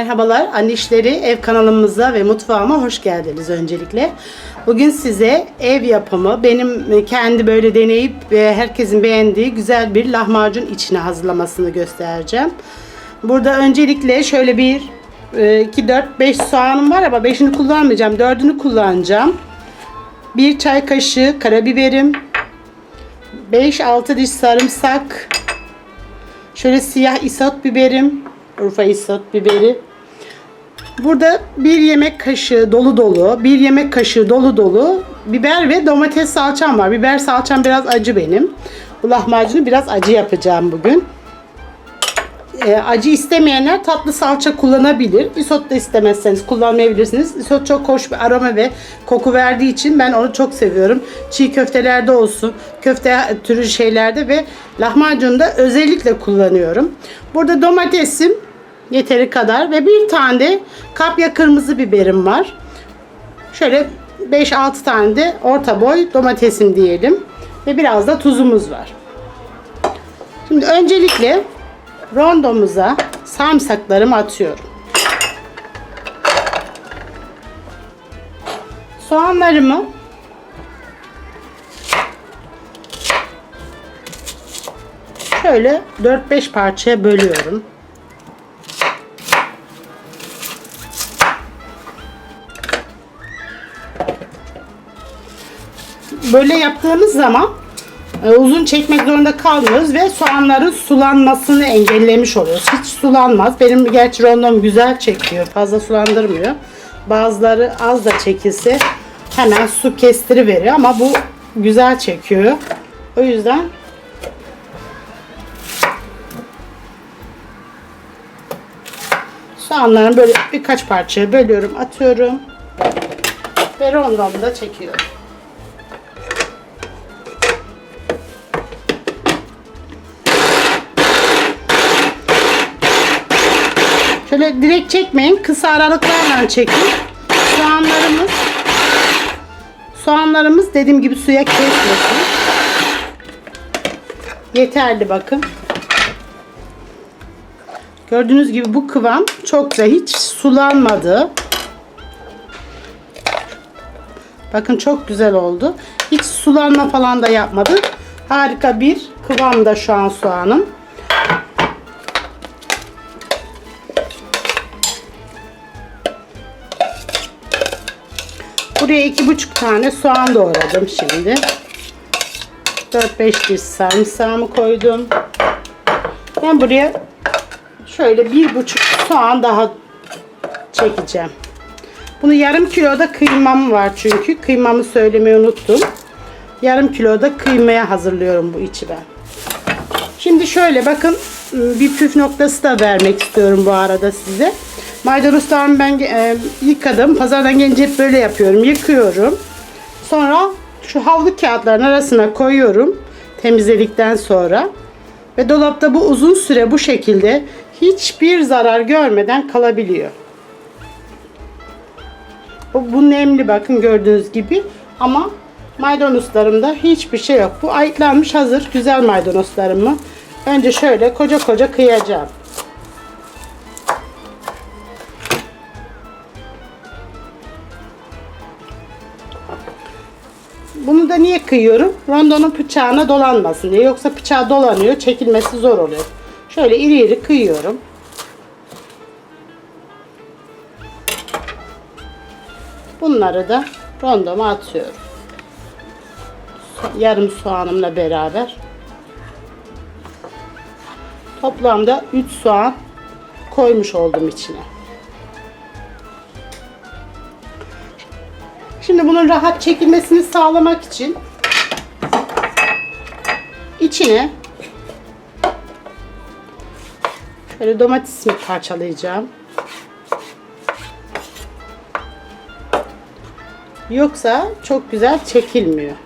Merhabalar Anne İşleri ev kanalımıza ve mutfağıma hoş geldiniz öncelikle. Bugün size ev yapımı benim kendi böyle deneyip ve herkesin beğendiği güzel bir lahmacun içine hazırlamasını göstereceğim. Burada öncelikle şöyle bir 2 4 5 soğanım var ama 5'ini kullanmayacağım. 4'ünü kullanacağım. 1 çay kaşığı karabiberim. 5-6 diş sarımsak. Şöyle siyah isot biberim. Urfa isot biberi. Burada bir yemek kaşığı dolu dolu, bir yemek kaşığı dolu dolu biber ve domates salçam var. Biber salçam biraz acı benim. Bu lahmacunu biraz acı yapacağım bugün. Ee, acı istemeyenler tatlı salça kullanabilir. Isot da istemezseniz kullanmayabilirsiniz. Isot çok hoş bir aroma ve koku verdiği için ben onu çok seviyorum. Çiğ köftelerde olsun, köfte türü şeylerde ve lahmacunda özellikle kullanıyorum. Burada domatesim yeteri kadar ve bir tane de kapya kırmızı biberim var. Şöyle 5-6 tane de orta boy domatesim diyelim. Ve biraz da tuzumuz var. Şimdi öncelikle rondomuza sarımsaklarımı atıyorum. Soğanlarımı şöyle 4-5 parçaya bölüyorum. Böyle yaptığımız zaman e, uzun çekmek zorunda kalmıyoruz ve soğanların sulanmasını engellemiş oluyoruz. Hiç sulanmaz. Benim gerçi rondom güzel çekiyor. Fazla sulandırmıyor. Bazıları az da çekilse hemen su kestiri veriyor ama bu güzel çekiyor. O yüzden soğanlarını böyle birkaç parçaya bölüyorum, atıyorum. Ve rondomu da çekiyorum. Şöyle direkt çekmeyin. Kısa aralıklarla çekin. Soğanlarımız soğanlarımız dediğim gibi suya kesmesin. Yeterli bakın. Gördüğünüz gibi bu kıvam çok da hiç sulanmadı. Bakın çok güzel oldu. Hiç sulanma falan da yapmadı. Harika bir kıvamda şu an soğanım. Buraya iki buçuk tane soğan doğradım şimdi. 4-5 diş sarımsağımı koydum. Ben buraya şöyle bir buçuk soğan daha çekeceğim. Bunu yarım kiloda kıymam var çünkü. Kıymamı söylemeyi unuttum. Yarım kiloda kıymaya hazırlıyorum bu içi ben. Şimdi şöyle bakın bir püf noktası da vermek istiyorum bu arada size. Maydanozlarımı ben e, yıkadım. Pazardan gelince hep böyle yapıyorum. Yıkıyorum. Sonra şu havlu kağıtların arasına koyuyorum. Temizledikten sonra. Ve dolapta bu uzun süre bu şekilde hiçbir zarar görmeden kalabiliyor. Bu, bu nemli bakın gördüğünüz gibi. Ama maydanozlarımda hiçbir şey yok. Bu ayıklanmış hazır güzel maydanozlarımı. Önce şöyle koca koca kıyacağım. Niye kıyıyorum? Rondonun bıçağına dolanmasın diye. Yoksa bıçağı dolanıyor, çekilmesi zor oluyor. Şöyle iri iri kıyıyorum. Bunları da rondoma atıyorum. Yarım soğanımla beraber. Toplamda 3 soğan koymuş oldum içine. Şimdi bunun rahat çekilmesini sağlamak için içine şöyle domatesimi parçalayacağım. Yoksa çok güzel çekilmiyor.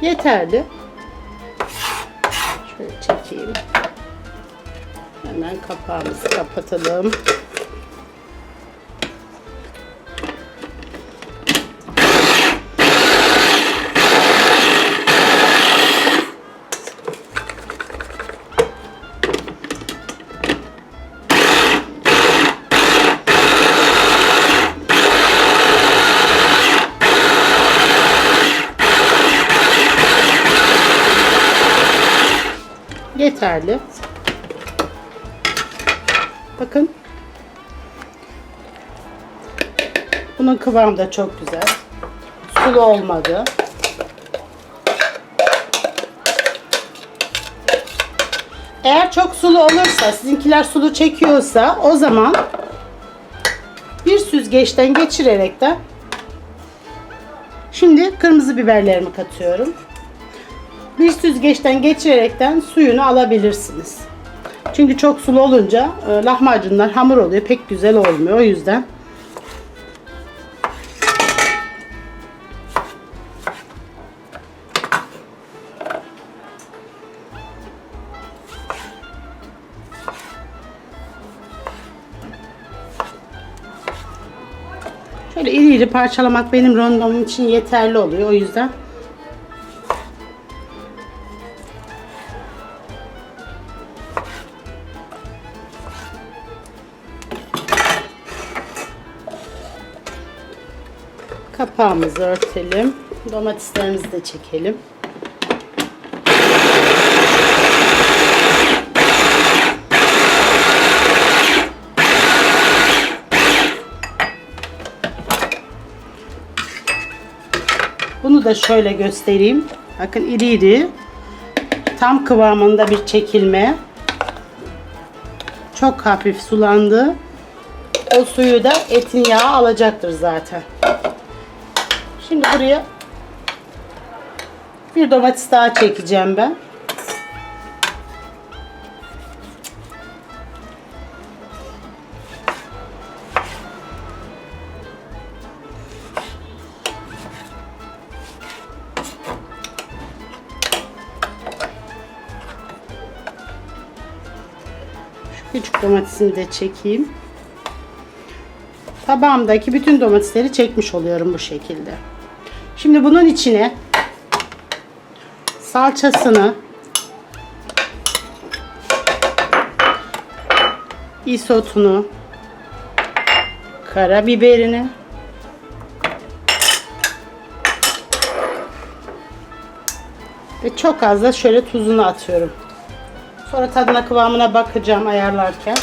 Yeterli. Hemen kapağımızı kapatalım. yeterli. Bakın. Bunun kıvamı da çok güzel. Sulu olmadı. Eğer çok sulu olursa, sizinkiler sulu çekiyorsa o zaman bir süzgeçten geçirerek de şimdi kırmızı biberlerimi katıyorum. Bir süzgeçten geçirerekten suyunu alabilirsiniz. Çünkü çok sulu olunca e, lahmacunlar hamur oluyor. Pek güzel olmuyor. O yüzden Şöyle iri iri parçalamak benim rondomum için yeterli oluyor. O yüzden kapağımızı örtelim. Domateslerimizi de çekelim. Bunu da şöyle göstereyim. Bakın iri iri. Tam kıvamında bir çekilme. Çok hafif sulandı. O suyu da etin yağı alacaktır zaten. Şimdi buraya bir domates daha çekeceğim ben. Küçük domatesini de çekeyim. Tabağımdaki bütün domatesleri çekmiş oluyorum bu şekilde. Şimdi bunun içine salçasını isotunu karabiberini ve çok az da şöyle tuzunu atıyorum. Sonra tadına kıvamına bakacağım ayarlarken.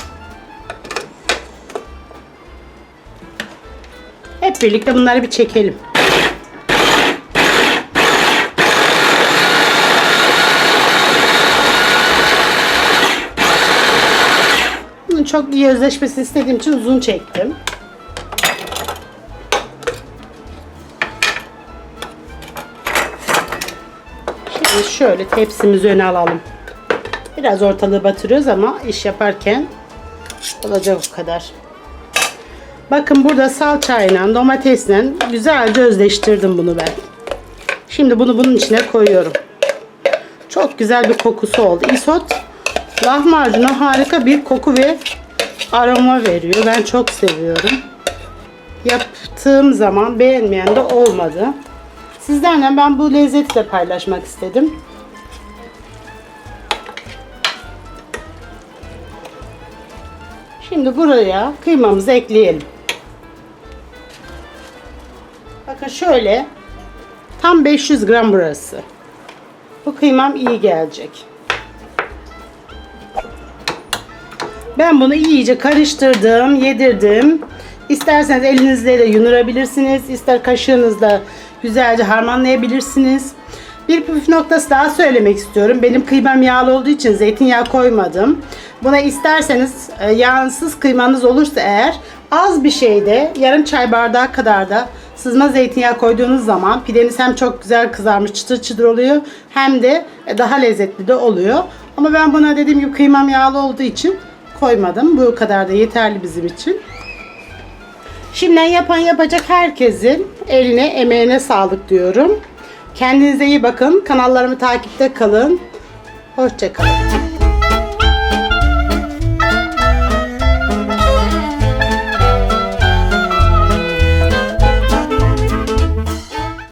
Hep birlikte bunları bir çekelim. Çok iyi özleşmesini istediğim için uzun çektim. Şimdi şöyle tepsimizi öne alalım. Biraz ortalığı batırıyoruz ama iş yaparken olacak o kadar. Bakın burada salçayla, domatesle güzelce özleştirdim bunu ben. Şimdi bunu bunun içine koyuyorum. Çok güzel bir kokusu oldu. Isot lahmacuna harika bir koku ve aroma veriyor. Ben çok seviyorum. Yaptığım zaman beğenmeyen de olmadı. Sizlerle ben bu lezzeti de paylaşmak istedim. Şimdi buraya kıymamızı ekleyelim. Bakın şöyle tam 500 gram burası. Bu kıymam iyi gelecek. Ben bunu iyice karıştırdım, yedirdim. İsterseniz elinizle de yunurabilirsiniz. ister kaşığınızla güzelce harmanlayabilirsiniz. Bir püf noktası daha söylemek istiyorum. Benim kıymam yağlı olduğu için zeytinyağı koymadım. Buna isterseniz e, yağsız kıymanız olursa eğer az bir şeyde yarım çay bardağı kadar da sızma zeytinyağı koyduğunuz zaman pideniz hem çok güzel kızarmış çıtır çıtır oluyor hem de daha lezzetli de oluyor. Ama ben buna dediğim gibi kıymam yağlı olduğu için koymadım. Bu kadar da yeterli bizim için. Şimdiden yapan yapacak herkesin eline emeğine sağlık diyorum. Kendinize iyi bakın. Kanallarımı takipte kalın. Hoşçakalın.